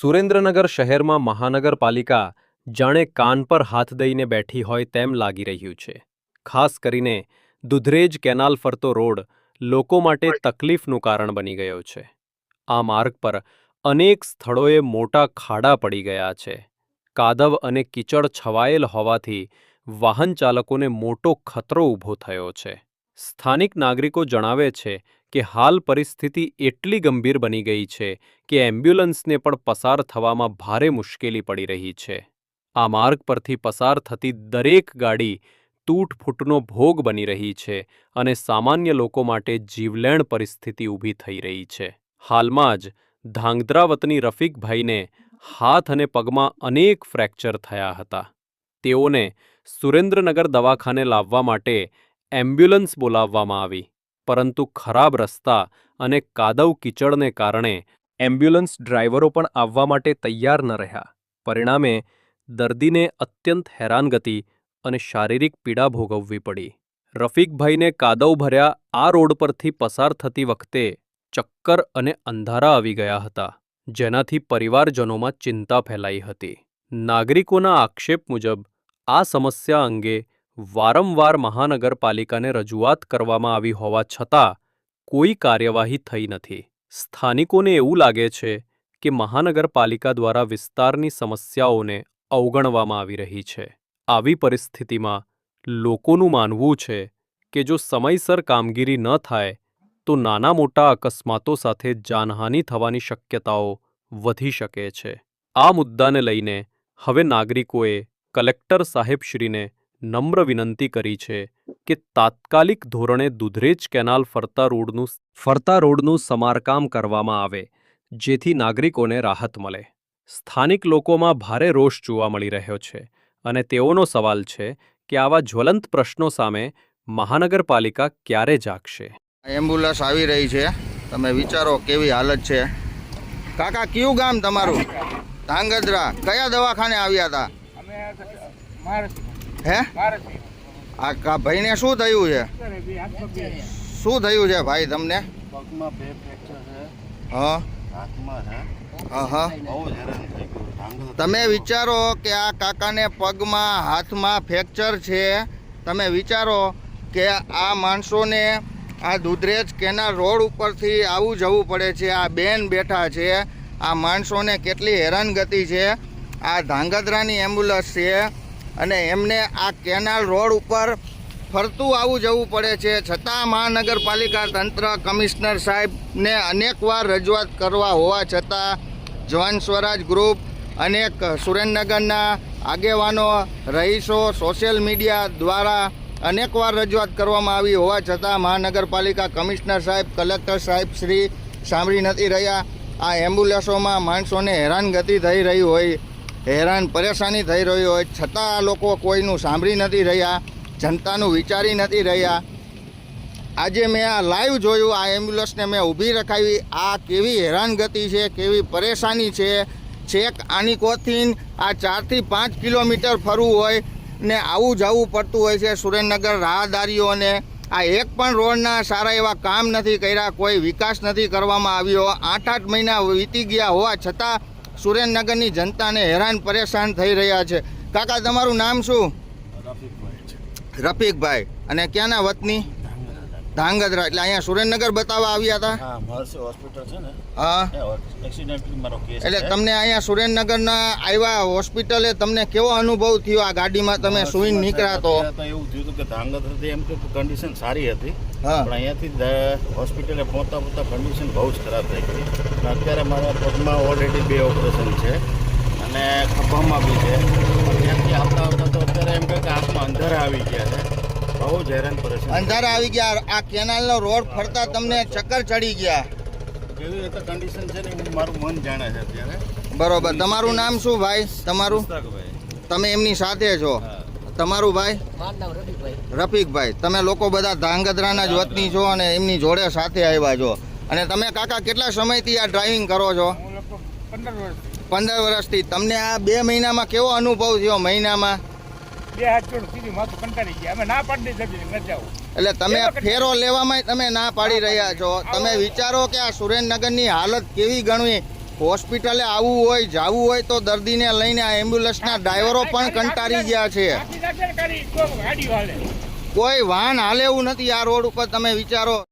સુરેન્દ્રનગર શહેરમાં મહાનગરપાલિકા જાણે કાન પર હાથ દઈને બેઠી હોય તેમ લાગી રહ્યું છે. ખાસ કરીને દુધરેજ કેનાલ ફરતો રોડ લોકો માટે તકલીફનું કારણ બની ગયો છે. આ માર્ગ પર અનેક સ્થળોએ મોટા ખાડા પડી ગયા છે. કાદવ અને કીચડ છવાયેલ હોવાથી વાહન ચાલકોને મોટો ખતરો ઊભો થયો છે. સ્થાનિક નાગરિકો જણાવે છે કે હાલ પરિસ્થિતિ એટલી ગંભીર બની ગઈ છે કે એમ્બ્યુલન્સને પણ પસાર થવામાં ભારે મુશ્કેલી પડી રહી છે. આ માર્ગ પરથી પસાર થતી દરેક ગાડી તૂટફૂટનો ભોગ બની રહી છે અને સામાન્ય લોકો માટે જીવલેણ પરિસ્થિતિ ઊભી થઈ રહી છે. હાલમાં જ ધાંગધ્રાવતની રફીકભાઈને હાથ અને પગમાં અનેક ફ્રેક્ચર થયા હતા. તેઓને સુરેન્દ્રનગર દવાખાને લાવવા માટે એમ્બ્યુલન્સ બોલાવવામાં આવી. પરંતુ ખરાબ રસ્તા અને કાદવ કીચડને કારણે એમ્બ્યુલન્સ ડ્રાઈવરો પણ આવવા માટે તૈયાર ન રહ્યા. પરિણામે દર્દીને અત્યંત હેરાનગતિ અને શારીરિક પીડા ભોગવવી પડી. રફીકભાઈને કાદવ ભર્યા આ રોડ પરથી પસાર થતી વખતે ચક્કર અને અંધારા આવી ગયા હતા, જેનાથી પરિવારજનોમાં ચિંતા ફેલાઈ હતી. નાગરિકોના આક્ષેપ મુજબ આ સમસ્યા અંગે વારંવાર મહાનગરપાલિકાને રજૂઆત કરવામાં આવી હોવા છતાં કોઈ કાર્યવાહી થઈ નથી. સ્થાનિકોને એવું લાગે છે કે મહાનગરપાલિકા દ્વારા વિસ્તારની સમસ્યાઓને અવગણવામાં આવી રહી છે. આવી પરિસ્થિતિમાં લોકોનું માનવું છે કે જો સમયસર કામગીરી ન થાય, તો નાના મોટા અકસ્માતો સાથે જાનહાનિ થવાની શક્યતાઓ વધી શકે છે. આ મુદ્દાને લઈને હવે નાગરિકોએ કલેક્ટર સાહેબશ્રીને નમ્ર વિનંતી કરી છે કે તાત્કાલિક ધોરણે દુધરેજ કેનાલ ફરતા રોડનું ફરતા રોડનું સમારકામ કરવામાં આવે, જેથી નાગરિકોને રાહત મળે. સ્થાનિક લોકોમાં ભારે રોષ જોવા મળી રહ્યો છે અને તેઓનો સવાલ છે કે આવા જ્વલંત પ્રશ્નો સામે મહાનગરપાલિકા ક્યારે જાગશે? એમ્બ્યુલન્સ આવી રહી છે. તમે વિચારો કેવી હાલત છે. કાકા, કયું ગામ તમારું? ધાંગધ્રા. કયા દવાખાને આવ્યા હતા? હે? આ ભાઈને શું થયું છે? શું થયું છે ભાઈ તમને? પગમાં બે ફ્રેક્ચર છે. હા. હાથમાં છે. તમે વિચારો કે આ કાકાને પગમાં હાથમાં ફ્રેક્ચર છે. તમે વિચારો કે આ માણસોને આ દુધરેજ કેનાલ રોડ ઉપરથી આવું જવું પડે છે. આ બેન બેઠા છે. આ માણસોને કેટલી હેરાનગતિ છે. આ ધાંગધ્રાની એમ્બ્યુલન્સ છે. અને એમને આ કેનાલ રોડ ઉપર ફરતું આવું જવું પડે છે. છતાં મહાનગરપાલિકા તંત્ર કમિશનર સાહેબને અનેકવાર રજૂઆત કરવા હોવા છતાં જવાન સ્વરાજ ગ્રુપ અનેક સુરેન્દ્રનગરના આગેવાનો, રહીશો, સોશિયલ મીડિયા દ્વારા અનેકવાર રજૂઆત કરવામાં આવી હોવા છતાં મહાનગરપાલિકા કમિશનર સાહેબ, કલેક્ટર સાહેબ શ્રી સાંભળી નથી રહ્યા. આ એમ્બ્યુલન્સોમાં માણસોને હેરાનગતિ થઈ રહી હોય હેરાન પરેશાની થઈ રહી હોય, છતાં આ લોકો કોઈનું સાંભળી નથી રહ્યા, જનતાનું વિચારી નથી રહ્યા. આજે મેં આ લાઈવ જોયું, આ એમ્બ્યુલન્સને મેં ઊભી રખાવી. આ કેવી હેરાનગતિ છે, કેવી પરેશાની છે. છેક આની કોથીન આ ચારથી પાંચ કિલોમીટર ફરવું હોય ને આવું જવું પડતું હોય છે સુરેન્દ્રનગર રાહદારીઓને. આ એક પણ રોડના સારા એવા કામ નથી કર્યા, કોઈ વિકાસ નથી કરવામાં આવ્યો. આઠ આઠ મહિના વીતી ગયા હોવા છતાં સુરેન્દ્રનગરની જનતાને હેરાન પરેશાન થઈ રહ્યા છે. કાકા તમારું નામ શું? રફીકભાઈ અને ક્યાંના વતની? ધાંગધ્રા એટલે અહીંયા સુરેન્દ્રનગર બતાવવા આવ્યા હતા? હા મહર્ષિ હોસ્પિટલ છે ને. હા. એ મારો કેસ એટલે તમને અહીંયા સુરેન્દ્રનગરના આવ્યા હોસ્પિટલે તમને કેવો અનુભવ થયો આ ગાડીમાં? તમે સુઈને નીકળ્યા તો. એવું થયું હતું કે ધાંગધ્રાથી એમ કે કન્ડિશન સારી હતી. પણ અહીંયાથી હોસ્પિટલે પહોંચતા પહોંચતા કન્ડિશન બહુ જ ખરાબ થઈ ગઈ. અત્યારે મારા પગમાં ઓલરેડી બે ઓપરેશન છે. અને ખભામાં બી છે. ત્યાંથી આવતા આવતા તો અત્યારે એમ કે આંખમાં અંધારા આવી ગયા છે. બહુ હેરાન પરેશાન અંધારા આવી ગયા આ કેનાલનો રોડ ફરતા તમને ચક્કર ચડી ગયા. કેવી રીતે કન્ડિશન છે ને મારું મન જાણે છે અત્યારે. બરોબર. તમારું નામ શું ભાઈ? તમારું? તમે એમની સાથે છો? તમારું ભાઈ? રફીકભાઈ. તમે લોકો બધા ધાંગધ્રાના જ વતની છો અને એમની જોડે સાથે આવ્યા છો. અને તમે કાકા કેટલા સમયથી આ ડ્રાઇવિંગ કરો છો? પંદર વર્ષથી. તમને આ બે મહિનામાં કેવો અનુભવ થયો મહિનામાં? બે હાથ જોડ સીધી માથું કંટાળી ગયા. અમે ના પાડી દઈ જલ્દી ન એટલે તમે ફેરો લેવામાં તમે ના પાડી રહ્યા છો. તમે વિચારો કે આ સુરેન્દ્રનગરની હાલત કેવી ગણવી? હોસ્પિટલે આવવું હોય જવું હોય તો દર્દીને લઈને આ એમ્બ્યુલન્સના ડ્રાઈવરો પણ કંટાળી ગયા છે. કોઈ વાહન હાલે એવું નથી આ રોડ ઉપર. તમે વિચારો